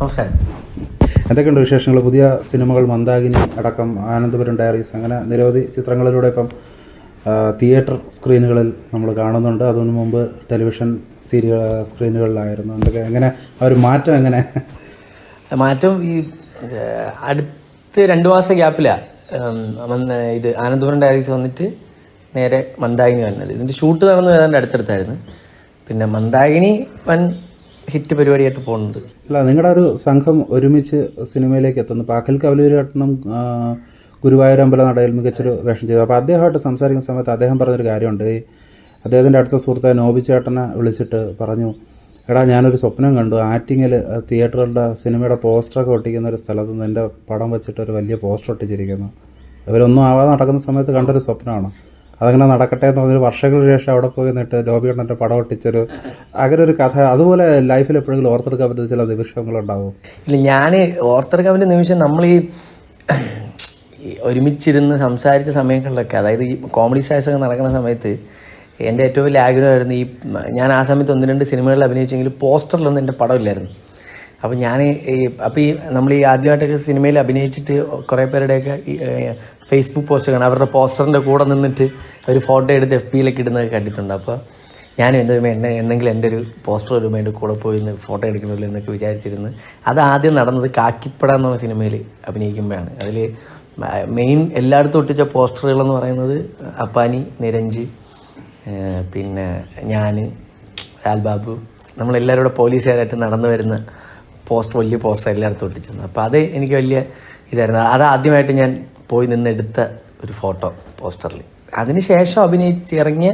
നമസ്കാരം. എന്തൊക്കെയുണ്ട് വിശേഷങ്ങൾ പുതിയ സിനിമകൾ മന്ദാകിനി അടക്കം ആനന്ദപുരം ഡയറീസ്. അങ്ങനെ നിരവധി ചിത്രങ്ങളിലൂടെ ഇപ്പം തിയേറ്റർ സ്ക്രീനുകളിൽ നമ്മൾ കാണുന്നുണ്ട്. അതിനു മുമ്പ് ടെലിവിഷൻ സീരിയൽ സ്ക്രീനുകളിലായിരുന്നു. എന്തൊക്കെ എങ്ങനെ ആ ഒരു മാറ്റം എങ്ങനെ? മാറ്റം ഈ അടുത്ത അടുത്ത് രണ്ട് മാസം ഗ്യാപ്പിലാണ് ഇത് ആനന്ദപുരം ഡയറീസ് വന്നിട്ട് നേരെ മന്ദാകിനി വന്നത് ഇതിന്റെ ഷൂട്ട് നടന്നു ഏതാണ്ട് അടുത്തടുത്തായിരുന്നു. പിന്നെ മന്ദാകിനി വൻ ഹിറ്റ് പരിപാടിയായിട്ട് പോകുന്നുണ്ട്. അല്ല നിങ്ങളുടെ ഒരു സംഘം ഒരുമിച്ച് സിനിമയിലേക്ക് എത്തുന്നു. പാക്കൽ അഖിൽ കവലൂരേട്ടനും ഗുരുവായൂർ അമ്പല നടയിൽ മികച്ചൊരു വേഷം ചെയ്തു. അപ്പോൾ അദ്ദേഹമായിട്ട് സംസാരിക്കുന്ന സമയത്ത് അദ്ദേഹം പറഞ്ഞൊരു കാര്യമുണ്ട്. ഈ അദ്ദേഹത്തിന്റെ അടുത്ത സുഹൃത്തായ നോബി ചേട്ടനെ വിളിച്ചിട്ട് പറഞ്ഞു എടാ ഞാനൊരു സ്വപ്നം കണ്ടു. ആറ്റിങ്ങിൽ തിയേറ്ററുകളുടെ സിനിമയുടെ പോസ്റ്ററൊക്കെ ഒട്ടിക്കുന്ന ഒരു സ്ഥലത്ത് നിന്ന് എന്റെ പടം വെച്ചിട്ട് ഒരു വലിയ പോസ്റ്റർ ഒട്ടിച്ചിരിക്കുന്നു. ഇവരൊന്നും ആവാതെ നടക്കുന്ന സമയത്ത് കണ്ടൊരു സ്വപ്നമാണ്. അതങ്ങനെ നടക്കട്ടെ എന്ന് പറഞ്ഞൊരു വർഷങ്ങൾക്ക് ശേഷം അവിടെ പോയി നിന്നിട്ട് ലോബി കണ്ണന്റെ പടം ഒട്ടിച്ചൊരു അങ്ങനെ ഒരു കഥ. അതുപോലെ ലൈഫിൽ എപ്പോഴെങ്കിലും ഓർത്തെടുക്കാൻ പറ്റുന്ന ചില നിമിഷങ്ങളുണ്ടാവും. ഇല്ല ഞാൻ ഓർത്തെടുക്കാൻ പറ്റിയ നിമിഷം നമ്മൾ ഈ ഒരുമിച്ചിരുന്ന് സംസാരിച്ച സമയങ്ങളിലൊക്കെ അതായത് ഈ കോമഡി സ്റ്റാഴ്സ് ഒക്കെ നടക്കുന്ന സമയത്ത് എന്റെ ഏറ്റവും വലിയ ആഗ്രഹമായിരുന്നു ഈ ഞാൻ ആ സമയത്ത് ഒന്ന് രണ്ട് സിനിമകളിൽ അഭിനയിച്ചെങ്കിൽ പോസ്റ്ററിലൊന്നും എന്റെ പടമില്ലായിരുന്നു അപ്പോൾ ഞാൻ ഈ അപ്പോൾ ഈ നമ്മൾ ഈ ആദ്യമായിട്ടൊക്കെ സിനിമയിൽ അഭിനയിച്ചിട്ട് കുറേ പേരുടെയൊക്കെ ഫേസ്ബുക്ക് പോസ്റ്റ് കാണാം. അവരുടെ പോസ്റ്ററിന്റെ കൂടെ നിന്നിട്ട് ഒരു ഫോട്ടോ എടുത്ത് എഫ് പിയിലൊക്കെ ഇടുന്നത് കണ്ടിട്ടുണ്ട്. അപ്പോൾ ഞാൻ എന്തോ എന്നെ എന്തെങ്കിലും എന്റെ ഒരു പോസ്റ്റർ വരുമ്പോൾ എന്റെ കൂടെ പോയി നിന്ന് ഫോട്ടോ എടുക്കണമല്ലോ എന്നൊക്കെ വിചാരിച്ചിരുന്നു. അത് ആദ്യം നടന്നത് കാക്കിപ്പട എന്ന സിനിമയിൽ അഭിനയിക്കുമ്പോഴാണ്. അതിൽ മെയിൻ എല്ലായിടത്തും ഒട്ടിച്ച പോസ്റ്ററുകളെന്ന് പറയുന്നത് അപ്പാനി നിരഞ്ജ് പിന്നെ ഞാൻ ലാൽബാബു നമ്മളെല്ലാവരും കൂടെ പോലീസുകാരായിട്ട് നടന്നു വരുന്ന പോസ്റ്റർ വലിയ പോസ്റ്റർ എല്ലായിടത്തും ഒട്ടിച്ചിരുന്നു അപ്പോൾ അത് എനിക്ക് വലിയ ഇതായിരുന്നു. അത് ആദ്യമായിട്ട് ഞാൻ പോയി നിന്ന് എടുത്ത ഒരു ഫോട്ടോ പോസ്റ്ററിൽ അതിനുശേഷം അഭിനയിച്ചിറങ്ങിയ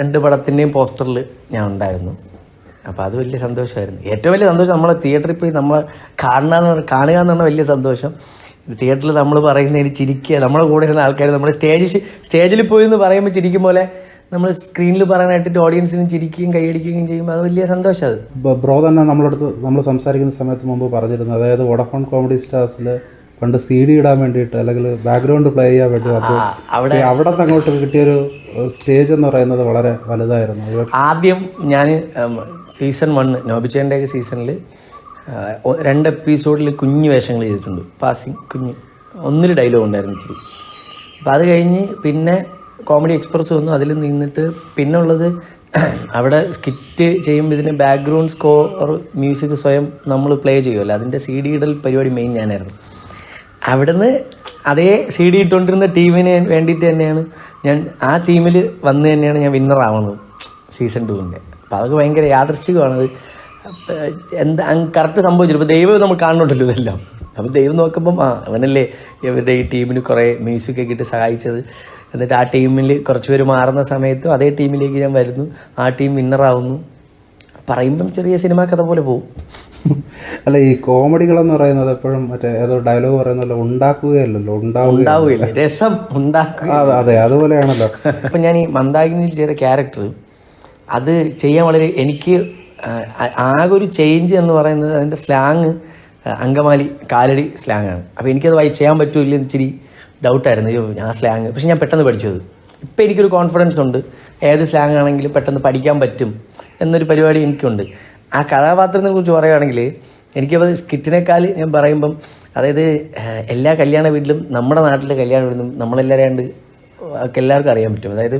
രണ്ട് പടത്തിന്റെയും പോസ്റ്ററിൽ ഞാൻ ഉണ്ടായിരുന്നു. അപ്പോൾ അത് വലിയ സന്തോഷമായിരുന്നു. ഏറ്റവും വലിയ സന്തോഷം നമ്മൾ തിയേറ്ററിൽ പോയി നമ്മൾ കാണുക എന്ന് പറഞ്ഞാൽ കാണുക എന്ന് പറഞ്ഞാൽ വലിയ സന്തോഷം. തിയേറ്ററിൽ നമ്മൾ പറയുന്നതിന് ചിരിക്കുക നമ്മുടെ കൂടെ ഇരുന്ന ആൾക്കാർ നമ്മൾ സ്റ്റേജ് സ്റ്റേജിൽ പോയി എന്ന് പറയുമ്പോൾ ചിരിക്കും പോലെ നമ്മൾ സ്ക്രീനിൽ പറയാനായിട്ട് ഓഡിയൻസിനും ചിരിക്കുകയും കൈയടിക്കുകയും ചെയ്യും അത് വലിയ സന്തോഷം അത്. ബ്രോ തന്നെ നമ്മളടുത്ത് നമ്മൾ സംസാരിക്കുന്ന സമയത്ത് മുമ്പ് പറഞ്ഞിരുന്നു അതായത് വോഡഫോൺ കോമഡി സ്റ്റാർസിൽ പണ്ട് സി ഡി ഇടാൻ വേണ്ടിയിട്ട് അല്ലെങ്കിൽ ബാക്ക്ഗ്രൗണ്ട് പ്ലേ ചെയ്യാൻ വേണ്ടി അവിടെ അവിടെ ഒരു അങ്ങോട്ട് കിട്ടിയൊരു സ്റ്റേജ് എന്ന് പറയുന്നത് വളരെ വലുതായിരുന്നു. ആദ്യം ഞാൻ സീസൺ വൺ നോബിച്ചേന്റെയൊക്കെ സീസണിൽ രണ്ട് എപ്പിസോഡിൽ കുഞ്ഞു വേഷങ്ങൾ ചെയ്തിട്ടുണ്ട്. പാസിങ് കുഞ്ഞ്. ഒന്നിൽ ഡയലോഗ് ഉണ്ടായിരുന്നു ഇച്ചിരി. അപ്പോൾ അത് കഴിഞ്ഞ് പിന്നെ കോമഡി എക്സ്പ്രസ് വന്നു. അതിൽ നിന്നിട്ട് പിന്നുള്ളത് അവിടെ സ്കിറ്റ് ചെയ്യുമ്പോൾ ഇതിന് ബാക്ക്ഗ്രൗണ്ട് സ്കോർ മ്യൂസിക് സ്വയം നമ്മൾ പ്ലേ ചെയ്യുമല്ലോ അതിന്റെ സി ഡി ഇടൽ പരിപാടി മെയിൻ ഞാനായിരുന്നു. അവിടുന്ന് അതേ സി ഡി ഇട്ടുകൊണ്ടിരുന്ന ടീമിന് വേണ്ടിയിട്ട് തന്നെയാണ് ഞാൻ ആ ടീമിൽ വന്ന് തന്നെയാണ് ഞാൻ വിന്നർ ആവുന്നത് സീസൺ ടുവിന്റെ അപ്പോൾ അതൊക്കെ ഭയങ്കര യാദൃശ്ചികമാണത് എന്താ കറക്റ്റ് സംഭവിച്ചില്ല. ഇപ്പോൾ ദൈവം നമ്മൾ കാണുന്നുണ്ടല്ലോ ഇതെല്ലാം. അപ്പോൾ ദൈവം നോക്കുമ്പം ആ അവനല്ലേ ഇവരുടെ ഈ ടീമിന് കുറേ മ്യൂസിക്കൊക്കെ ഇട്ട് സഹായിച്ചത്. എന്നിട്ട് ആ ടീമിൽ കുറച്ച് പേര് മാറുന്ന സമയത്തും അതേ ടീമിലേക്ക് ഞാൻ വരുന്നു. ആ ടീം വിന്നറാവുന്നു പറയുമ്പം ചെറിയ സിനിമ കഥ പോലെ പോകും അല്ല ഈ കോമഡികളെന്ന് പറയുന്നത് എപ്പോഴും മറ്റേ ഏതോ ഡയലോഗ് പറയുന്നല്ലോ ഉണ്ടാക്കുകയല്ലല്ലോ ഉണ്ടാവുക ഉണ്ടാവുകയില്ല. രസം ഉണ്ടാക്കുക അതെ അതെ അതുപോലെയാണല്ലോ. അപ്പം ഞാൻ ഈ മന്ദാകിനിയിൽ ചെയ്ത ക്യാരക്ടർ അത് ചെയ്യാൻ വളരെ എനിക്ക് ആകെ ഒരു ചേഞ്ച് എന്ന് പറയുന്നത് അതിന്റെ സ്ലാങ് അങ്കമാലി കാലടി സ്ലാങ് ആണ്. അപ്പോൾ എനിക്കത് വായി ചെയ്യാൻ പറ്റുമോ ഇല്ലെന്ന് ഇച്ചിരി ഡൗട്ടായിരുന്നു അയ്യോ ഞാൻ സ്ലാങ് പക്ഷെ ഞാൻ പെട്ടെന്ന് പഠിച്ചത്. ഇപ്പം എനിക്കൊരു കോൺഫിഡൻസ് ഉണ്ട്. ഏത് സ്ലാങ് ആണെങ്കിലും പെട്ടെന്ന് പഠിക്കാൻ പറ്റും എന്നൊരു പരിപാടി എനിക്കുണ്ട്. ആ കഥാപാത്രത്തെ കുറിച്ച് പറയുകയാണെങ്കിൽ എനിക്കത് സ്കിറ്റിനേക്കാൾ ഞാൻ പറയുമ്പം അതായത് എല്ലാ കല്യാണ വീട്ടിലും നമ്മുടെ നാട്ടിലെ കല്യാണ വീട്ടിലും നമ്മളെല്ലാവരും കണ്ട് എല്ലാവർക്കും അറിയാൻ പറ്റും. അതായത്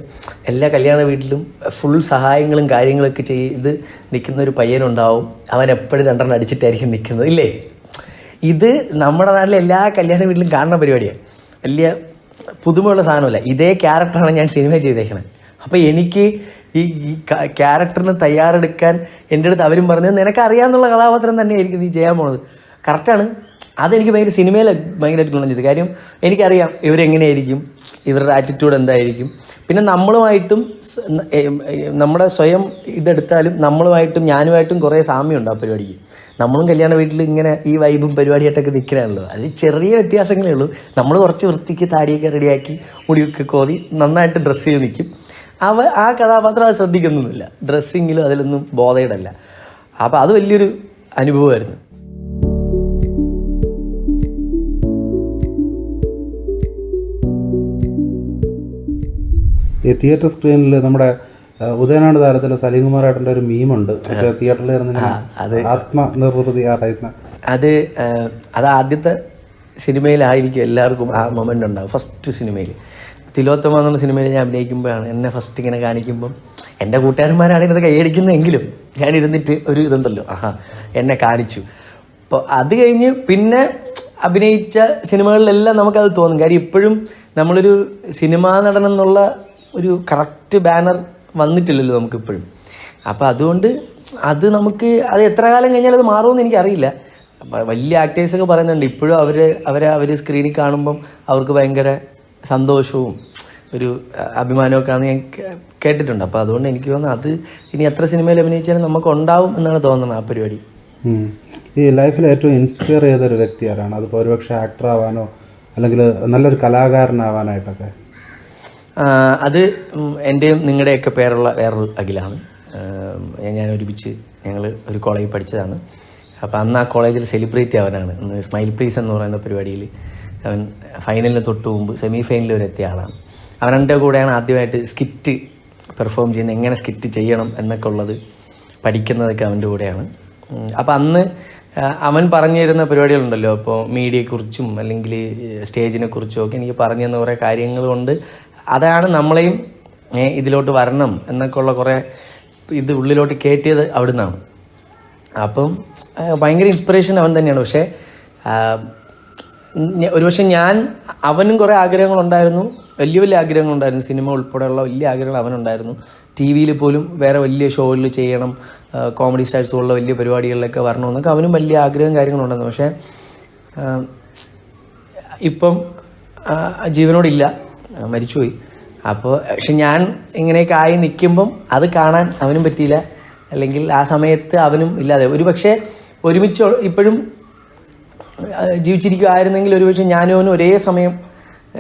എല്ലാ കല്യാണ വീട്ടിലും ഫുൾ സഹായങ്ങളും കാര്യങ്ങളൊക്കെ ചെയ്ത് നിൽക്കുന്ന ഒരു പയ്യനുണ്ടാവും. അവൻ എപ്പോഴും രണ്ടെണ്ണം അടിച്ചിട്ടായിരിക്കും നിൽക്കുന്നത്. ഇല്ലേ? ഇത് നമ്മുടെ നാട്ടിലെ എല്ലാ കല്യാണ വീട്ടിലും കാണുന്ന പരിപാടിയാണ് വലിയ പുതുമയുള്ള സാധനമല്ല. ഇതേ ക്യാരക്ടറാണ് ഞാൻ സിനിമ ചെയ്തേക്കണത് അപ്പോൾ എനിക്ക് ഈ ക്യാരക്ടറിന് തയ്യാറെടുക്കാൻ എന്റെ അടുത്ത് അവരും പറഞ്ഞത് നിനക്കറിയാമെന്നുള്ള കഥാപാത്രം തന്നെ തന്നെയായിരിക്കും നീ ചെയ്യാൻ പോണത്. കറക്റ്റാണ് അതെനിക്ക് ഭയങ്കര സിനിമയിൽ ഭയങ്കരമായിട്ട് ഗുണം ചെയ്തു. കാര്യം എനിക്കറിയാം ഇവരെങ്ങനെയായിരിക്കും ഇവരുടെ ആറ്റിറ്റ്യൂഡ് എന്തായിരിക്കും. പിന്നെ നമ്മളുമായിട്ടും നമ്മുടെ സ്വയം ഇതെടുത്താലും നമ്മളുമായിട്ടും ഞാനുമായിട്ടും കുറേ സാമ്യമുണ്ട് ആ പരിപാടിക്ക്. നമ്മളും കല്യാണ വീട്ടിൽ ഇങ്ങനെ ഈ വൈബും പരിപാടിയായിട്ടൊക്കെ നിൽക്കുകയാണല്ലോ അതിൽ ചെറിയ വ്യത്യാസങ്ങളേ ഉള്ളൂ. നമ്മൾ കുറച്ച് വൃത്തിക്ക് താടിയൊക്കെ റെഡിയാക്കി മുടിയൊക്കെ കോതി നന്നായിട്ട് ഡ്രസ്സ് ചെയ്ത് നിൽക്കും. അവ ആ കഥാപാത്രം അത് ശ്രദ്ധിക്കുന്നൊന്നുമില്ല. ഡ്രസ്സിങ്ങിലും അതിലൊന്നും ബോധയിടല്ല അപ്പോൾ അത് വലിയൊരു അനുഭവമായിരുന്നു. ഈ തിയേറ്റർ സ്ക്രീനിൽ നമ്മുടെ ഉദയനാട് താരത്തിലെ സലീംകുമാർ ഏട്ടന്റെ ഒരു മീമുണ്ട്. തിയേറ്ററിൽ ഇറങ്ങുന്ന ആത്മനിർവൃതി നിർവൃതി അത് ആ, അത് ആദ്യത്തെ സിനിമയിലായിരിക്കും എല്ലാവർക്കും ആ മൊമെന്റ് ഉണ്ടാവും ഫസ്റ്റ് സിനിമയിൽ തിലോത്തമ എന്നുള്ള സിനിമയിൽ ഞാൻ അഭിനയിക്കുമ്പോഴാണ് എന്നെ ഫസ്റ്റ് ഇങ്ങനെ കാണിക്കുമ്പം എന്റെ കൂട്ടുകാരന്മാരാണ് ഇത് കൈയടിക്കുന്നതെങ്കിലും ഞാൻ ഇരുന്നിട്ട് ഒരു ഇതുണ്ടല്ലോ. ആഹാ എന്നെ കാണിച്ചു. അപ്പോൾ അത് കഴിഞ്ഞ് പിന്നെ അഭിനയിച്ച സിനിമകളിലെല്ലാം നമുക്കത് തോന്നും. കാര്യം ഇപ്പോഴും നമ്മളൊരു സിനിമാ നടൻ എന്നുള്ള ഒരു കറക്റ്റ് ബാനർ വന്നിട്ടില്ലല്ലോ നമുക്കിപ്പോഴും. അപ്പോൾ അതുകൊണ്ട് അത് നമുക്ക് അത് എത്ര കാലം കഴിഞ്ഞാൽ അത് മാറുമെന്ന് എനിക്കറിയില്ല. വലിയ ആക്ടേഴ്സൊക്കെ പറയുന്നുണ്ട് ഇപ്പോഴും അവർ അവരെ അവർ സ്ക്രീനിൽ കാണുമ്പം അവർക്ക് ഭയങ്കര സന്തോഷവും ഒരു അഭിമാനമൊക്കെ ആണെന്ന് ഞാൻ കേട്ടിട്ടുണ്ട്. അപ്പോൾ അതുകൊണ്ട് എനിക്ക് തോന്നുന്നു അത് ഇനി എത്ര സിനിമയിൽ അഭിനയിച്ചാലും നമുക്ക് ഉണ്ടാവും എന്നാണ് തോന്നുന്നത് ആ പരിപാടി. ഈ ലൈഫിൽ ഏറ്റവും ഇൻസ്പയർ ചെയ്ത ഒരു വ്യക്തി ആരാണ്? അതിപ്പോൾ ഒരുപക്ഷെ ആക്ടർ ആവാനോ അല്ലെങ്കിൽ നല്ലൊരു കലാകാരനാവാനായിട്ടൊക്കെ അത് എന്റെയും നിങ്ങളുടെയൊക്കെ പേരുള്ള വേറൊരു അഖിലാണ്. ഞാൻ ഒരുമിച്ച് ഞങ്ങൾ ഒരു കോളേജിൽ പഠിച്ചതാണ്. അപ്പോൾ അന്ന് ആ കോളേജിൽ സെലിബ്രേറ്റ് അവനാണ്. ഇന്ന് സ്മൈൽ പ്ലീസ് എന്ന് പറയുന്ന പരിപാടിയിൽ അവൻ ഫൈനലിന് തൊട്ട് മുമ്പ് സെമി ഫൈനലിൽ വരെ എത്തിയ ആളാണ്. അവനെന്റെ കൂടെയാണ് ആദ്യമായിട്ട് സ്കിറ്റ് പെർഫോം ചെയ്യുന്നത്. എങ്ങനെ സ്കിറ്റ് ചെയ്യണം എന്നൊക്കെ ഉള്ളത് പഠിക്കുന്നതൊക്കെ അവന്റെ കൂടെയാണ്. അപ്പോൾ അന്ന് അവൻ പറഞ്ഞു തരുന്ന പരിപാടികളുണ്ടല്ലോ. അപ്പോൾ മീഡിയയെക്കുറിച്ചും അല്ലെങ്കിൽ സ്റ്റേജിനെ കുറിച്ചും ഒക്കെ എനിക്ക് പറഞ്ഞു തന്ന കുറേ കാര്യങ്ങൾ കൊണ്ട് അതാണ് നമ്മളെയും ഇതിലോട്ട് വരണം എന്നൊക്കെ ഉള്ള കുറേ ഇത് ഉള്ളിലോട്ട് കയറ്റിയത് അവിടുന്നാണ്. അപ്പം ഭയങ്കര ഇൻസ്പിറേഷൻ അവൻ തന്നെയാണ്. പക്ഷേ ഒരുപക്ഷെ ഞാൻ അവനും കുറേ ആഗ്രഹങ്ങളുണ്ടായിരുന്നു. വലിയ വലിയ ആഗ്രഹങ്ങളുണ്ടായിരുന്നു. സിനിമ ഉൾപ്പെടെയുള്ള വലിയ ആഗ്രഹങ്ങൾ അവനുണ്ടായിരുന്നു. ടി വിയിൽ പോലും വേറെ വലിയ ഷോയിൽ ചെയ്യണം കോമഡി സ്റ്റാർസ് പോലുള്ള വലിയ പരിപാടികളിലൊക്കെ വരണമെന്നൊക്കെ അവനും വലിയ ആഗ്രഹം കാര്യങ്ങളുണ്ടായിരുന്നു. പക്ഷേ ഇപ്പം ജീവനോടില്ല. മരിച്ചുപോയി. അപ്പോൾ പക്ഷെ ഞാൻ ഇങ്ങനെയൊക്കെ ആയി നിൽക്കുമ്പം അത് കാണാൻ അവനും പറ്റിയില്ല. അല്ലെങ്കിൽ ആ സമയത്ത് അവനും ഇല്ലാതെ. ഒരു പക്ഷേ ഒരുമിച്ച് ഇപ്പോഴും ജീവിച്ചിരിക്കുമായിരുന്നെങ്കിൽ ഒരുപക്ഷെ ഞാനും അവനും ഒരേ സമയം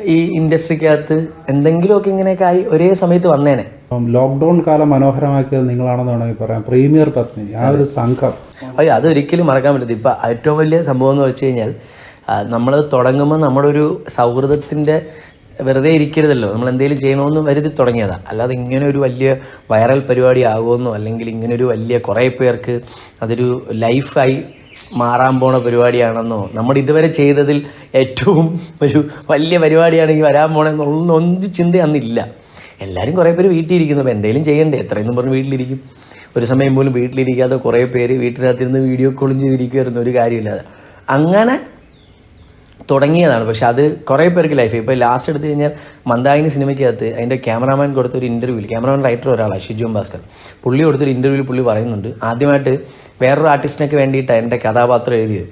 ഈ ഇൻഡസ്ട്രിക്കകത്ത് എന്തെങ്കിലുമൊക്കെ ഇങ്ങനെയൊക്കെ ആയി ഒരേ സമയത്ത് വന്നേനെ. ലോക്ക്ഡൗൺ കാലം മനോഹരമാക്കിയത് നിങ്ങളാണെന്ന് വേണമെങ്കിൽ പറയാം. പ്രീമിയർ പത്നി ആ ഒരു സംഘം. അയ്യോ അതൊരിക്കലും മറക്കാൻ പറ്റത്തില്ല. ഇപ്പം ഏറ്റവും വലിയ സംഭവം എന്ന് വെച്ച് കഴിഞ്ഞാൽ നമ്മളത് തുടങ്ങുമ്പോൾ നമ്മുടെ ഒരു സൗഹൃദത്തിന്റെ വെറുതെ ഇരിക്കരുതല്ലോ. നമ്മൾ എന്തെങ്കിലും ചെയ്യണമെന്ന് വരുതി തുടങ്ങിയതാ. അല്ലാതെ ഇങ്ങനെ ഒരു വലിയ വൈറൽ പരിപാടി ആകുമെന്നോ അല്ലെങ്കിൽ ഇങ്ങനെ ഒരു വലിയ കുറേ പേർക്ക് അതൊരു ലൈഫായി മാറാൻ പോണ പരിപാടിയാണെന്നോ നമ്മൾ ഇതുവരെ ചെയ്തതിൽ ഏറ്റവും ഒരു വലിയ പരിപാടിയാണെങ്കിൽ വരാൻ പോണെന്നുള്ള ഒന്നും ചിന്ത അന്നില്ല. എല്ലാവരും കുറേ പേര് വീട്ടിലിരിക്കുന്നു. അപ്പോൾ എന്തെങ്കിലും ചെയ്യണ്ടേ? എത്രയെന്നും പറഞ്ഞ് വീട്ടിലിരിക്കും. ഒരു സമയം പോലും വീട്ടിലിരിക്കാതെ കുറേ പേര് വീട്ടിനകത്തിരുന്ന് വീഡിയോ കോളും ചെയ്തിരിക്കുമായിരുന്നു ഒരു കാര്യമില്ലാതെ. അങ്ങനെ തുടങ്ങിയതാണ്. പക്ഷെ അത് കുറേ പേർക്ക് ലൈഫ് ഇപ്പോൾ ലാസ്റ്റ് എടുത്തു കഴിഞ്ഞാൽ മന്ദാകിനി സിനിമയ്ക്കകത്ത് അതിന്റെ ക്യാമറാമാൻ കൊടുത്തൊരു ഇന്റർവ്യൂവിൽ ക്യാമറാമാൻ റൈറ്റർ ഒരാളാണ് ഷിജു ഭാസ്കർ പുള്ളി കൊടുത്തൊരു ഇന്റർവ്യൂവിൽ പുള്ളി പറയുന്നുണ്ട് ആദ്യമായിട്ട് വേറൊരു ആർട്ടിസ്റ്റിനൊക്കെ വേണ്ടിയിട്ടാണ് എന്റെ കഥാപാത്രം എഴുതിയത്.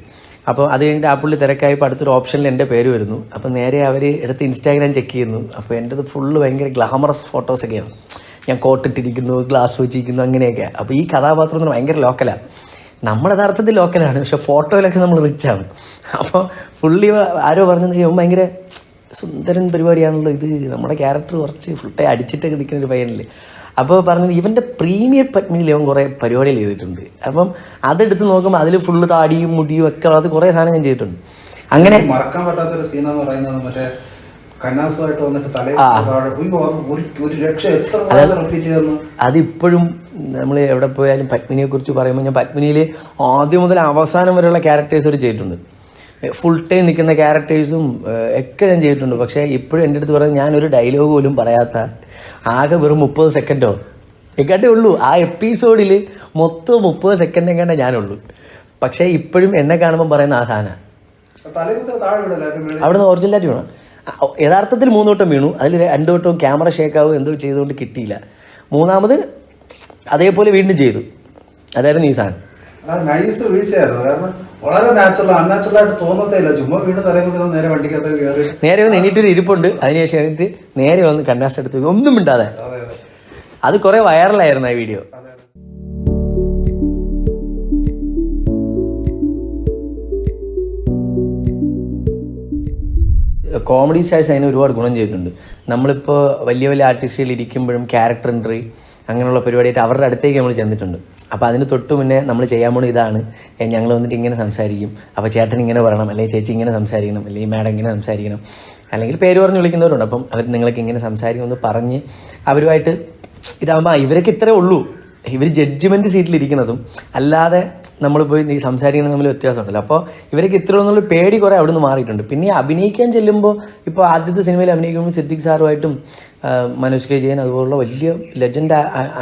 അപ്പോൾ അത് കഴിഞ്ഞിട്ട് ആ പുള്ളി തിരക്കായപ്പോൾ അടുത്തൊരു ഓപ്ഷനിൽ എന്റെ പേര് വരുന്നു. അപ്പോൾ നേരെ അവർ എടുത്ത് ഇൻസ്റ്റാഗ്രാം ചെക്ക് ചെയ്യുന്നു. അപ്പോൾ എന്റെത് ഫുള്ള് ഭയങ്കര ഗ്ലാമറസ് ഫോട്ടോസൊക്കെയാണ് ഞാൻ കോട്ടിട്ടിരിക്കുന്നു ഗ്ലാസ് വെച്ചിരിക്കുന്നു അങ്ങനെയൊക്കെ അപ്പോൾ ഈ കഥാപാത്രം ഭയങ്കര ലോക്കലാണ് നമ്മൾ യഥാർത്ഥത്തിൽ ലോക്കലാണ് പക്ഷെ ഫോട്ടോയിലൊക്കെ നമ്മൾ റിച്ച് ആണ്. അപ്പോൾ ഫുള്ളി ആരോ പറഞ്ഞത് കഴിയുമ്പോൾ ഭയങ്കര സുന്ദരൻ പരിപാടിയാണല്ലോ ഇത്. നമ്മുടെ ക്യാരക്ടർ കുറച്ച് ഫുൾ ടൈ അടിച്ചിട്ടൊക്കെ നിൽക്കുന്ന ഒരു പയ്യനല്ലേ. അപ്പോൾ പറഞ്ഞത് ഇവന്റെ പ്രീമിയർ പത്മിനിൽ ഇവൻ കുറേ പരിപാടികൾ ചെയ്തിട്ടുണ്ട്. അപ്പം അതെടുത്ത് നോക്കുമ്പോൾ അതിൽ ഫുള്ള് താടിയും മുടിയും ഒക്കെ അത് കുറേ സാധനം ഞാൻ ചെയ്തിട്ടുണ്ട്. അങ്ങനെ മറക്കാൻ പറ്റാത്തൊരു സീനെന്ന് പറയുന്നത് മറ്റേ അതിപ്പോഴും നമ്മൾ എവിടെ പോയാലും പത്മിനിയെ കുറിച്ച് പറയുമ്പോൾ ഞാൻ പത്മിനിയിൽ ആദ്യം മുതൽ അവസാനം വരെയുള്ള ക്യാരക്ടേഴ്സ് ഒരു ചെയ്തിട്ടുണ്ട്. ഫുൾ ടൈം നിൽക്കുന്ന ക്യാരക്ടേഴ്സും ഒക്കെ ഞാൻ ചെയ്തിട്ടുണ്ട്. പക്ഷേ ഇപ്പോഴും എന്റെ അടുത്ത് പറഞ്ഞാൽ ഞാനൊരു ഡയലോഗ് പോലും പറയാത്ത ആകെ വെറും മുപ്പത് സെക്കൻഡോ എക്കാട്ടേ ഉള്ളൂ. ആ എപ്പിസോഡിൽ മൊത്തം മുപ്പത് സെക്കൻഡ് എങ്ങാണ്ടേ ഞാനുള്ളൂ. പക്ഷേ ഇപ്പോഴും എന്നെ കാണുമ്പോൾ പറയുന്ന ആ സാധന. അവിടുന്ന് ഒറിജിനലായിട്ട് വീണു. യഥാർത്ഥത്തിൽ മൂന്ന് വട്ടം വീണു. അതിൽ രണ്ടു വട്ടവും ക്യാമറ ഷേക്കാവും എന്തോ ചെയ്തുകൊണ്ട് കിട്ടിയില്ല. മൂന്നാമത് അതേപോലെ വീണ്ടും ചെയ്തു. അതായിരുന്നു ഈ സാധനം. നൈസ് വീഴ്ചയായിരുന്നു. കാരണം വളരെ നാച്ചുറൽ അൺനാച്ചുറൽ ആയിട്ട് തോന്നത്തില്ല ചുമ്മാ വീണ്ടും നേരെ വണ്ടിക്കകത്ത് കയറി. നേരെ വന്ന് എണീറ്റൊരു ഇരിപ്പുണ്ട്. അതിനുശേഷം എണീറ്റ് നേരെ വന്ന് കണ്ണാസ് എടുത്ത് ഒന്നും മിണ്ടാതെ. അതെ കുറെ വൈറലായിരുന്നു ആ വീഡിയോ കോമഡി സ്റ്റാർസ് അതിന് ഒരുപാട് ഗുണം ചെയ്തിട്ടുണ്ട്. നമ്മളിപ്പോൾ വലിയ വലിയ ആർട്ടിസ്റ്റുകൾ ഇരിക്കുമ്പോഴും ക്യാരക്ടർ എൻട്രി അങ്ങനെയുള്ള പരിപാടിയായിട്ട് അവരുടെ അടുത്തേക്ക് നമ്മൾ ചെന്നിട്ടുണ്ട്. അപ്പോൾ അതിന് തൊട്ട് മുന്നേ നമ്മൾ ചെയ്യാൻ പോണ ഇതാണ്. ഞങ്ങൾ വന്നിട്ട് ഇങ്ങനെ സംസാരിക്കും. അപ്പോൾ ചേട്ടൻ ഇങ്ങനെ പറയണം. അല്ലെങ്കിൽ ചേച്ചി ഇങ്ങനെ സംസാരിക്കണം. അല്ലെങ്കിൽ മാഡം ഇങ്ങനെ സംസാരിക്കണം. അല്ലെങ്കിൽ പേര് പറഞ്ഞ് വിളിക്കുന്നവരുണ്ട്. അപ്പം അവർ നിങ്ങൾക്ക് ഇങ്ങനെ സംസാരിക്കുമെന്ന് പറഞ്ഞ് അവരുമായിട്ട് ഇതാകുമ്പോൾ ഇവരൊക്കെ ഇത്രേ ഉള്ളൂ. ഇവർ ജഡ്ജ്മെന്റ് സീറ്റിലിരിക്കുന്നതും അല്ലാതെ നമ്മൾ പോയി സംസാരിക്കുന്നത് തമ്മിൽ വ്യത്യാസമുണ്ടല്ലോ. അപ്പോൾ ഇവരൊക്കെ ഇത്ര എന്നുള്ള പേടി കുറേ അവിടെ നിന്ന് മാറിയിട്ടുണ്ട്. പിന്നെ അഭിനയിക്കാൻ ചെല്ലുമ്പോൾ ഇപ്പോൾ ആദ്യത്തെ സിനിമയിൽ അഭിനയിക്കുമ്പോൾ സിദ്ദിഖ് സാറുമായിട്ടും മനോജ് കെ ജയൻ അതുപോലുള്ള വലിയ ലെജൻഡ്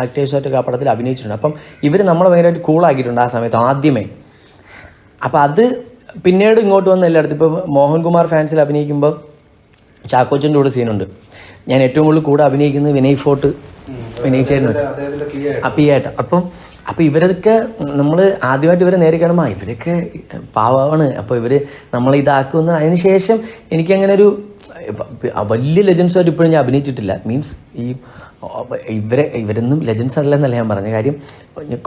ആക്ടേഴ്സായിട്ടൊക്കെ ആ പടത്തിൽ അഭിനയിച്ചിട്ടുണ്ട്. അപ്പം ഇവർ നമ്മളെ ഭയങ്കരമായിട്ട് കൂളാക്കിയിട്ടുണ്ട് ആ സമയത്ത് ആദ്യമേ. അപ്പം അത് പിന്നീട് ഇങ്ങോട്ട് വന്ന എല്ലായിടത്തും ഇപ്പം മോഹൻകുമാർ ഫാൻസിൽ അഭിനയിക്കുമ്പോൾ ചാക്കോച്ചന്റെ കൂടെ സീനുണ്ട്. ഞാൻ ഏറ്റവും കൂടുതൽ കൂടെ അഭിനയിക്കുന്നത് വിനയ് ഫോർട്ട് വിനയ് അപ്പിയായിട്ട് അപ്പം അപ്പം ഇവരൊക്കെ നമ്മൾ ആദ്യമായിട്ട് ഇവരെ നേരെ കാണുമ്പോൾ ഇവരൊക്കെ പാവമാണ് അപ്പോൾ ഇവർ നമ്മൾ ഇതാക്കുമെന്ന് അതിന് ശേഷം എനിക്കങ്ങനെ ഒരു വലിയ ലെജൻസുമായിട്ട് ഇപ്പോഴും ഞാൻ അഭിനയിച്ചിട്ടില്ല. മീൻസ് ഈ ഇവരെ ഇവരൊന്നും ലെജൻസ് അല്ലെന്നല്ല ഞാൻ പറഞ്ഞ കാര്യം.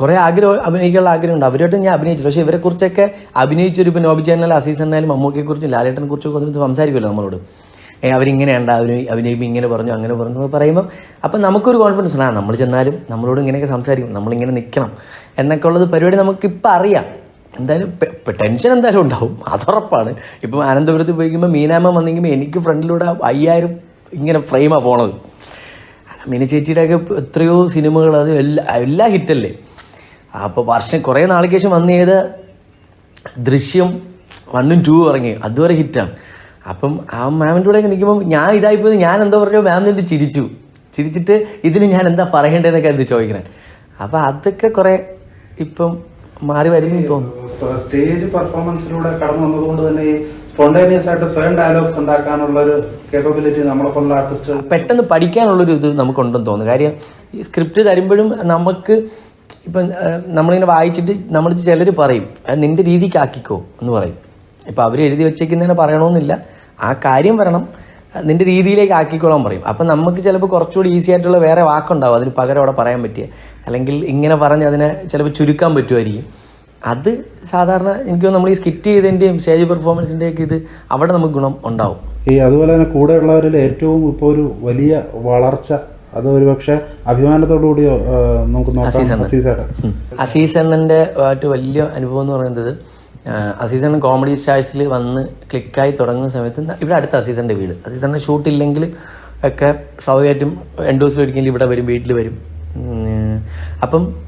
കുറേ ആഗ്രഹം അഭിനയിക്കാനുള്ള ആഗ്രഹമുണ്ട്. അവരോട്ട് ഞാൻ അഭിനയിച്ചു പക്ഷേ ഇവരെക്കുറിച്ചൊക്കെ അഭിനയിച്ചൊരു ഇപ്പോൾ നോബി ചാനൽ അസീസ് എന്നാലും മമ്മൂക്കയെ ലാലേട്ടനെക്കുറിച്ചും ലാലേട്ടനെ കുറിച്ചൊക്കെ വന്നിട്ട് സംസാരിക്കുമല്ലോ നമ്മളോട്. അവരിങ്ങനെയുണ്ട് അവർ അഭിനയിപ്പം ഇങ്ങനെ പറഞ്ഞു അങ്ങനെ പറഞ്ഞു എന്ന് പറയുമ്പം അപ്പം നമുക്കൊരു കോൺഫിഡൻസ് ഉണ്ട്. ആ നമ്മൾ ചെന്നാലും നമ്മളോട് ഇങ്ങനെയൊക്കെ സംസാരിക്കും നമ്മളിങ്ങനെ നിൽക്കണം എന്നൊക്കെ ഉള്ളത് പരിപാടി നമുക്കിപ്പോൾ അറിയാം. എന്തായാലും ടെൻഷൻ എന്തായാലും ഉണ്ടാവും. അതുറപ്പാണ് ഇപ്പം അനന്തപുരത്ത് പോയിക്കുമ്പോൾ മീനാമ്മ വന്നെങ്കിൽ എനിക്ക് ഫ്രണ്ടിലൂടെ അയ്യായിരം ഇങ്ങനെ ഫ്രെയിമാണ് പോണത്. മിനി ചേച്ചിയുടെയൊക്കെ എത്രയോ സിനിമകൾ അത് എല്ലാ എല്ലാ ഹിറ്റല്ലേ അപ്പോൾ വർഷം കുറേ നാൾക്ക് ശേഷം വന്നു ചെയ്ത ദൃശ്യം വണ്ണും ടൂ ഇറങ്ങി. അതുവരെ ഹിറ്റാണ് അപ്പം ആ മാമിന്റെ കൂടെ നിൽക്കുമ്പോൾ ഞാൻ ഇതായിപ്പോയി ഞാൻ എന്താ പറഞ്ഞു മാം നിന്ന് ചിരിച്ചു. ചിരിച്ചിട്ട് ഇതിന് ഞാൻ എന്താ പറയേണ്ടതെന്നൊക്കെ അത് ചോദിക്കണേ. അപ്പം അതൊക്കെ കുറേ ഇപ്പം മാറി വരുന്നു തോന്നുന്നു. സ്റ്റേജ് പെർഫോമൻസിലൂടെ കടന്നു വന്നതുകൊണ്ട് തന്നെ സ്പോണ്ടേനിയസ് ആയിട്ട് സ്വയം ഡയലോഗ്സ് ഉണ്ടാക്കാനുള്ള ഒരു കേപ്പബിലിറ്റി നമ്മളെപ്പോലുള്ള ആർട്ടിസ്റ്റ് പെട്ടെന്ന് പഠിക്കാനുള്ളൊരു ഇത് നമുക്കുണ്ടെന്ന് തോന്നുന്നു. കാര്യം ഈ സ്ക്രിപ്റ്റ് തരുമ്പോഴും നമുക്ക് ഇപ്പം നമ്മളിങ്ങനെ വായിച്ചിട്ട് നമ്മൾ ചിലർ പറയും "അത് നിന്റെ രീതിക്ക് ആക്കിക്കോ എന്ന് പറയും. ഇപ്പം അവർ എഴുതി വെച്ചേക്കുന്നതിന് പറയണമെന്നില്ല ആ കാര്യം വരണം. നിന്റെ രീതിയിലേക്ക് ആക്കിക്കോളാൻ പറയും. അപ്പം നമുക്ക് ചിലപ്പോൾ കുറച്ചുകൂടി ഈസി ആയിട്ടുള്ള വേറെ വാക്കുണ്ടാവും. അതിന് പകരം അവിടെ പറയാൻ പറ്റിയ. അല്ലെങ്കിൽ ഇങ്ങനെ പറഞ്ഞ് അതിനെ ചിലപ്പോൾ ചുരുക്കാൻ പറ്റുമായിരിക്കും. അത് സാധാരണ എനിക്ക് നമ്മൾ ഈ സ്കിറ്റ് ചെയ്തതിന്റെയും സ്റ്റേജ് പെർഫോമൻസിന്റെയൊക്കെ ഇത് അവിടെ നമുക്ക് ഗുണം ഉണ്ടാവും. ഈ അതുപോലെ തന്നെ കൂടെയുള്ളവരിൽ ഏറ്റവും ഇപ്പോൾ ഒരു വലിയ വളർച്ച അത് ഒരുപക്ഷെ അഭിമാനത്തോടു കൂടി നമുക്ക് നോക്കാം. അസീസ് അണ്ണന്റെ ഏറ്റവും വലിയ അനുഭവം എന്ന് പറയുന്നത് ആ, അസീസ് കോമഡി സ്റ്റാഴ്സിൽ വന്ന് ക്ലിക്കായി തുടങ്ങുന്ന സമയത്ത് ഇവിടെ അടുത്ത അസീസന്റെ വീട്. അസീസ് അണ്ണൻ ഷൂട്ട് ഇല്ലെങ്കിൽ ഒക്കെ സ്വാഭാവികമായിട്ടും ദിവസം ഒരിക്കലും ഇവിടെ വരും വീട്ടിൽ വരും. അപ്പം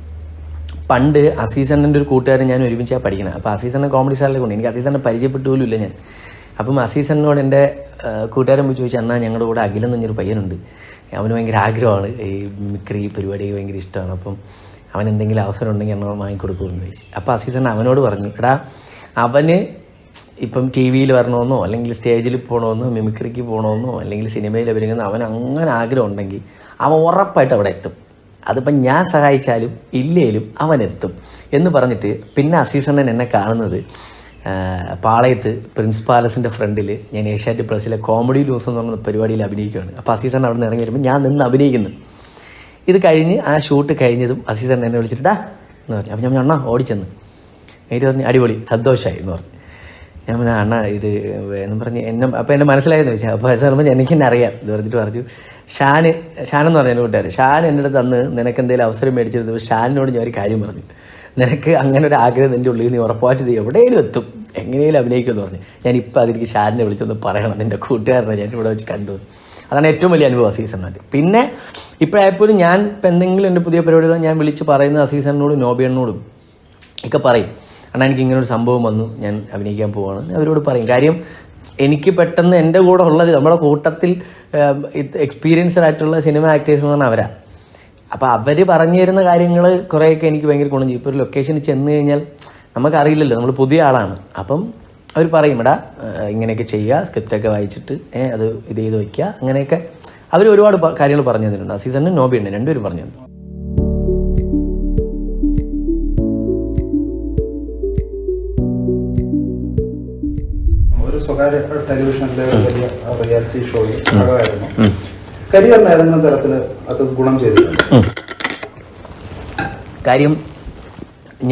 പണ്ട് അസീസണിന്റെ ഒരു കൂട്ടുകാരൻ ഞാൻ ഒരുമിച്ചാണ് പഠിക്കുന്നത് അപ്പോൾ അസീസ് അണ്ണൻ കോമഡി സ്റ്റാറിലെ കൊണ്ട് എനിക്ക് അസീസ് അണ്ണൻ പരിചയപ്പെട്ടു പോലും ഇല്ല ഞാൻ. അപ്പം അസീസണിനോട് എന്റെ കൂട്ടുകാരൻ പോയി ചോദിച്ചു അണ്ണാ ഞങ്ങളുടെ കൂടെ അഖിലെന്ന് പറഞ്ഞൊരു പയ്യനുണ്ട്. അവന് ഭയങ്കര ആഗ്രഹമാണ്. ഈ മിക്രി പരിപാടി ഭയങ്കര ഇഷ്ടമാണ്. അപ്പം അവൻ എന്തെങ്കിലും അവസരം ഉണ്ടെങ്കിൽ എണ്ണ വാങ്ങിക്കൊടുക്കുമെന്ന് ചോദിച്ചു. അപ്പോൾ അസീസ് അണ്ണൻ അവനോട് പറഞ്ഞു എടാ അവന് ഇപ്പം ടി വിയിൽ വരണമെന്നോ അല്ലെങ്കിൽ സ്റ്റേജിൽ പോകണമെന്നോ മിമിക്രിക്ക് പോകണമെന്നോ അല്ലെങ്കിൽ സിനിമയിൽ അഭിനയിക്കുന്ന അവൻ അങ്ങനെ ആഗ്രഹം ഉണ്ടെങ്കിൽ അവൻ ഉറപ്പായിട്ട് അവിടെ എത്തും. അതിപ്പം ഞാൻ സഹായിച്ചാലും ഇല്ലേലും അവൻ എത്തും. എന്ന് പറഞ്ഞിട്ട് പിന്നെ അസീസണ്ണൻ എന്നെ കാണുന്നത് പാളയത്ത് പ്രിൻസ് പാലസിന്റെ ഫ്രണ്ടിൽ ഞാൻ ഏഷ്യാറ്റ് പ്ലസിലെ കോമഡി ന്യൂസ് എന്ന് പറഞ്ഞ പരിപാടിയിൽ അഭിനയിക്കുകയാണ്. അപ്പോൾ അസീസണ്ണൻ അവിടെ നിന്ന് ഇറങ്ങി വരുമ്പോൾ ഞാൻ നിന്ന് അഭിനയിക്കുന്നു. ഇത് കഴിഞ്ഞ് ആ ഷൂട്ട് കഴിഞ്ഞതും അസീസണ്ണൻ എന്നെ വിളിച്ചിട്ട് എന്ന് പറഞ്ഞു. അപ്പം ഞാൻ അണ്ണ ഓടിച്ചെന്ന്. എന്നിട്ട് പറഞ്ഞു അടിപൊളി സന്തോഷമായി എന്ന് പറഞ്ഞു. ഞാൻ പറഞ്ഞു അണ്ണ ഇത് എന്നും പറഞ്ഞ് എന്നെ അപ്പോൾ എന്നെ മനസ്സിലായെന്ന് വെച്ചാൽ അപ്പോൾ സാർ പറഞ്ഞു എനിക്ക് എന്നെ അറിയാം എന്ന് പറഞ്ഞിട്ട് പറഞ്ഞു. ഷാന് ഷാൻ എന്ന് പറഞ്ഞു എന്റെ കൂട്ടുകാർ ഷാൻ എന്റെ അടുത്ത് നിനക്ക് എന്തെങ്കിലും അവസരം മേടിച്ചിരുന്നു ഷാനിനോട് ഞാൻ ഒരു കാര്യം പറഞ്ഞു. നിനക്ക് അങ്ങനെ ഒരു ആഗ്രഹം നിന്റെ ഉള്ളിൽ നീ ഉറപ്പായിട്ട് നീ എവിടെയെങ്കിലും എത്തും. എങ്ങനെയും അഭിനയിക്കുമെന്ന് പറഞ്ഞു. ഞാൻ ഇപ്പോൾ അതിലേക്ക് ഷാനിനെ വിളിച്ചൊന്ന് പറയണം. നിന്റെ കൂട്ടുകാരനെ ഞാൻ ഇവിടെ വെച്ച് കണ്ടു. അതാണ് ഏറ്റവും വലിയ അനുഭവം അസീസണ്ണാന്റെ പിന്നെ ഇപ്പോഴായപ്പോലും ഞാൻ ഇപ്പം എന്തെങ്കിലും എന്റെ പുതിയ പരിപാടികൾ ഞാൻ വിളിച്ച് പറയുന്നത് അസീസണ്ണോടും നോബിയണ്ണോടും ഒക്കെ പറയും. അണ്ണാ എനിക്ക് ഇങ്ങനെ ഒരു സംഭവം വന്നു. ഞാൻ അഭിനയിക്കാൻ പോവാണ്. അവരോട് പറയും. കാര്യം എനിക്ക് പെട്ടെന്ന് എന്റെ കൂടെ ഉള്ളത് നമ്മുടെ കൂട്ടത്തിൽ എക്സ്പീരിയൻസ്ഡ് ആയിട്ടുള്ള സിനിമ ആക്ടേഴ്സ് എന്ന് പറഞ്ഞാൽ അവരാ. അപ്പോൾ അവർ പറഞ്ഞു തരുന്ന കാര്യങ്ങൾ കുറേയൊക്കെ എനിക്ക് ഭയങ്കര ഗുണം ചെയ്യും. ഇപ്പോൾ ഒരു ലൊക്കേഷനിൽ ചെന്ന് കഴിഞ്ഞാൽ നമുക്കറിയില്ലല്ലോ. നമ്മൾ പുതിയ ആളാണ്. അപ്പം അവർ പറയും എടാ ഇങ്ങനെയൊക്കെ ചെയ്യുക സ്ക്രിപ്റ്റൊക്കെ വായിച്ചിട്ട് അത് ഇത് ചെയ്ത് വയ്ക്കുക അങ്ങനെയൊക്കെ അവർ ഒരുപാട് കാര്യങ്ങൾ പറഞ്ഞു തന്നിട്ടുണ്ട്. ആ സീസണിന് നോബി ഉണ്ട് രണ്ടുപേരും പറഞ്ഞു തന്നു. ഒരു സ്വകാര്യ ടെലിവിഷനിലെ വലിയ റിയാലിറ്റി ഷോയിൽ ഭാഗമായിരുന്നു. കരിയറിന് ഏതെങ്കിലും തരത്തിൽ അത് ഗുണം ചെയ്തിട്ടുണ്ട്. കാര്യം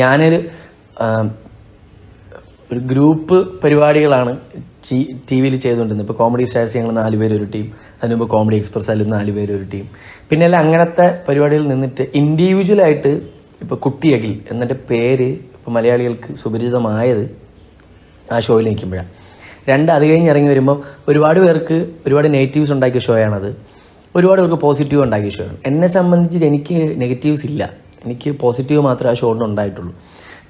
ഞാനൊരു ഒരു ഗ്രൂപ്പ് പരിപാടികളാണ് ടി വിയിൽ ചെയ്തുകൊണ്ടിരുന്നത്. ഇപ്പോൾ കോമഡി സ്റ്റാർസ് ഞങ്ങൾ നാല് പേര് ഒരു ടീം അതിന് മുമ്പ് കോമഡി എക്സ്പ്രസ് അതിൽ നാല് പേര് ഒരു ടീം പിന്നെ അല്ല അങ്ങനത്തെ പരിപാടിയിൽ നിന്നിട്ട് ഇൻഡിവിജ്വലായിട്ട് ഇപ്പോൾ കുട്ടിയകിൽ എന്നതിന്റെ പേര് ഇപ്പോൾ മലയാളികൾക്ക് സുപരിചിതമായത് ആ ഷോയിൽ നിൽക്കുമ്പോഴാണ് രണ്ട് അത് കഴിഞ്ഞ് ഇറങ്ങി വരുമ്പോൾ ഒരുപാട് പേർക്ക് ഒരുപാട് നെഗറ്റീവ്സ് ഉണ്ടാക്കിയ ഷോയാണത് ഒരുപാട് പേർക്ക് പോസിറ്റീവ് ഉണ്ടാക്കിയ ഷോ ആണ്. എന്നെ സംബന്ധിച്ചിട്ട് എനിക്ക് നെഗറ്റീവ്സ് ഇല്ല. എനിക്ക് പോസിറ്റീവ് മാത്രമേ ആ ഷോറിന് ഉണ്ടായിട്ടുള്ളൂ.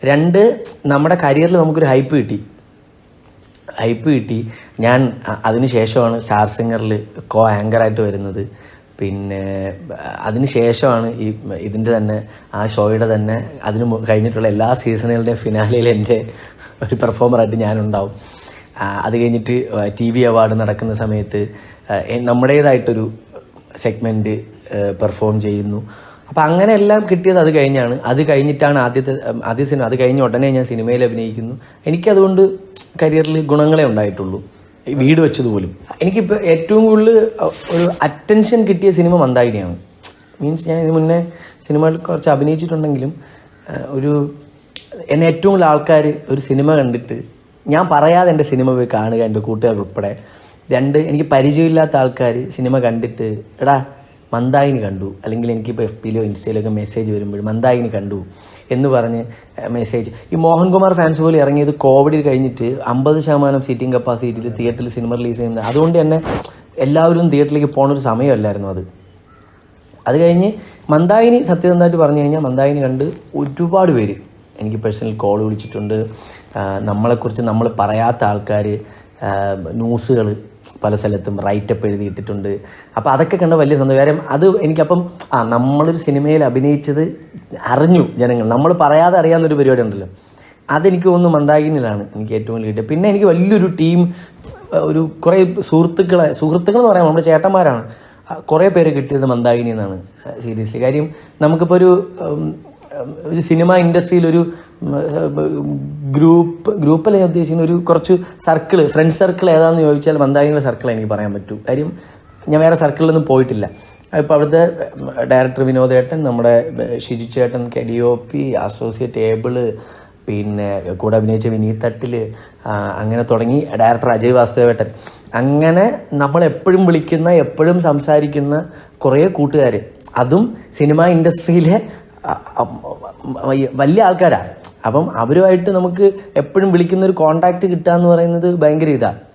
രണ്ട് നമ്മുടെ കരിയറിൽ നമുക്കൊരു ഹൈപ്പ് കിട്ടി. ഹൈപ്പ് കിട്ടി. ഞാൻ അ- അതിന് ശേഷമാണ് സ്റ്റാർ സിംഗറിൽ കോ ആങ്കറായിട്ട് വരുന്നത്. പിന്നെ അതിന് ശേഷമാണ് ഈ ഇതിന്റെ തന്നെ ആ ഷോയുടെ തന്നെ അതിന് കഴിഞ്ഞിട്ടുള്ള എല്ലാ സീസണുകളുടെയും ഫിനാലയിൽ എന്റെ ഒരു പെർഫോമറായിട്ട് ഞാനുണ്ടാവും. അത് കഴിഞ്ഞിട്ട് ടി വി അവാർഡ് നടക്കുന്ന സമയത്ത് നമ്മുടേതായിട്ടൊരു സെഗ്മെന്റ് പെർഫോം ചെയ്യുന്നു. അപ്പം അങ്ങനെ എല്ലാം കിട്ടിയത് അത് കഴിഞ്ഞാണ്. അത് കഴിഞ്ഞിട്ടാണ് ആദ്യത്തെ ആദ്യ സിനിമ അത് കഴിഞ്ഞ ഉടനെ ഞാൻ സിനിമയിൽ അഭിനയിക്കുന്നു. എനിക്കതുകൊണ്ട് കരിയറിൽ ഗുണങ്ങളെ ഉണ്ടായിട്ടുള്ളൂ. വീട് വെച്ചതുപോലും എനിക്കിപ്പോൾ ഏറ്റവും കൂടുതൽ ഒരു അറ്റൻഷൻ കിട്ടിയ സിനിമ മന്ദാകിനിയാണ് മീൻസ് ഞാൻ ഇതിന് മുന്നേ സിനിമകളിൽ കുറച്ച് അഭിനയിച്ചിട്ടുണ്ടെങ്കിലും ഒരു എന്നെ ഏറ്റവും കൂടുതൽ ആൾക്കാർ ഒരു സിനിമ കണ്ടിട്ട് ഞാൻ പറയാതെ എന്റെ സിനിമ പോയി കാണുക എന്റെ കൂട്ടുകാർ ഉൾപ്പെടെ. രണ്ട് എനിക്ക് പരിചയമില്ലാത്ത ആൾക്കാർ സിനിമ കണ്ടിട്ട് എടാ മന്ദായിനി കണ്ടു. അല്ലെങ്കിൽ എനിക്കിപ്പോൾ എഫ് പിയിലോ ഇൻസ്റ്റയിലൊക്കെ മെസ്സേജ് വരുമ്പോൾ മന്ദായിനി കണ്ടു എന്ന് പറഞ്ഞ് മെസ്സേജ് ഈ മോഹൻകുമാർ ഫാൻസ് പോലും ഇറങ്ങിയത് കോവിഡിൽ കഴിഞ്ഞിട്ട് അമ്പത് ശതമാനം സീറ്റിംഗ് കപ്പാസിറ്റിയിൽ തിയേറ്ററിൽ സിനിമ റിലീസ് ചെയ്യുന്നത് അതുകൊണ്ട് തന്നെ എല്ലാവരും തിയേറ്ററിലേക്ക് പോകുന്ന ഒരു സമയമല്ലായിരുന്നു അത്. അത് കഴിഞ്ഞ് മന്ദായിനി സത്യസന്ധമായിട്ട് പറഞ്ഞു കഴിഞ്ഞാൽ മന്ദായിനി കണ്ട് ഒരുപാട് പേര് എനിക്ക് പേഴ്സണൽ കോൾ വിളിച്ചിട്ടുണ്ട്. നമ്മളെക്കുറിച്ച് നമ്മൾ പറയാത്ത ആൾക്കാർ ന്യൂസുകൾ പല സ്ഥലത്തും റൈറ്റപ്പ് എഴുതിയിട്ടിട്ടുണ്ട്. അപ്പോൾ അതൊക്കെ കണ്ട വലിയ സന്തോഷം. കാര്യം അത് എനിക്കപ്പം ആ നമ്മളൊരു സിനിമയിൽ അഭിനയിച്ചത് അറിഞ്ഞു ജനങ്ങൾ. നമ്മൾ പറയാതെ അറിയാവുന്നൊരു പരിപാടി ഉണ്ടല്ലോ. അതെനിക്ക് തോന്നുന്നു മന്ദാകിനിലാണ് എനിക്ക് ഏറ്റവും വലിയ കിട്ടിയത്. പിന്നെ എനിക്ക് വലിയൊരു ടീം ഒരു കുറേ സുഹൃത്തുക്കളെ സുഹൃത്തുക്കൾ എന്ന് പറയാം നമ്മുടെ ചേട്ടന്മാരാണ്. കുറേ പേര് കിട്ടിയത് മന്ദാകിനി എന്നാണ് സീരിയസ്ലി കാര്യം നമുക്കിപ്പോൾ ഒരു ഒരു സിനിമ ഇൻഡസ്ട്രിയിൽ ഒരു ഗ്രൂപ്പ് ഗ്രൂപ്പല്ല ഞാൻ ഉദ്ദേശിക്കുന്ന ഒരു കുറച്ച് സർക്കിൾ ഫ്രണ്ട് സർക്കിൾ ഏതാണെന്ന് ചോദിച്ചാൽ മന്ദാകിനിയുടെ സർക്കിൾ എനിക്ക് പറയാൻ പറ്റൂ. കാര്യം ഞാൻ വേറെ സർക്കിളിലൊന്നും പോയിട്ടില്ല. ഇപ്പോൾ അവിടുത്തെ ഡയറക്ടർ വിനോദേട്ടൻ നമ്മുടെ ഷിജു ചേട്ടൻ K D O P associate able പിന്നെ കൂടെ അഭിനയിച്ച വിനീത് തട്ടിൽ അങ്ങനെ തുടങ്ങി ഡയറക്ടർ അജയ് വാസുദേവേട്ടൻ. അങ്ങനെ നമ്മൾ എപ്പോഴും വിളിക്കുന്ന എപ്പോഴും സംസാരിക്കുന്ന കുറേ കൂട്ടുകാർ അതും സിനിമാ ഇൻഡസ്ട്രിയിലെ വലിയ ആൾക്കാരാണ് അപ്പം അവരുമായിട്ട് നമുക്ക് എപ്പോഴും വിളിക്കുന്ന ഒരു കോണ്ടാക്ട് കിട്ടുക എന്ന് പറയുന്നത് ഭയങ്കര ഇതാണ്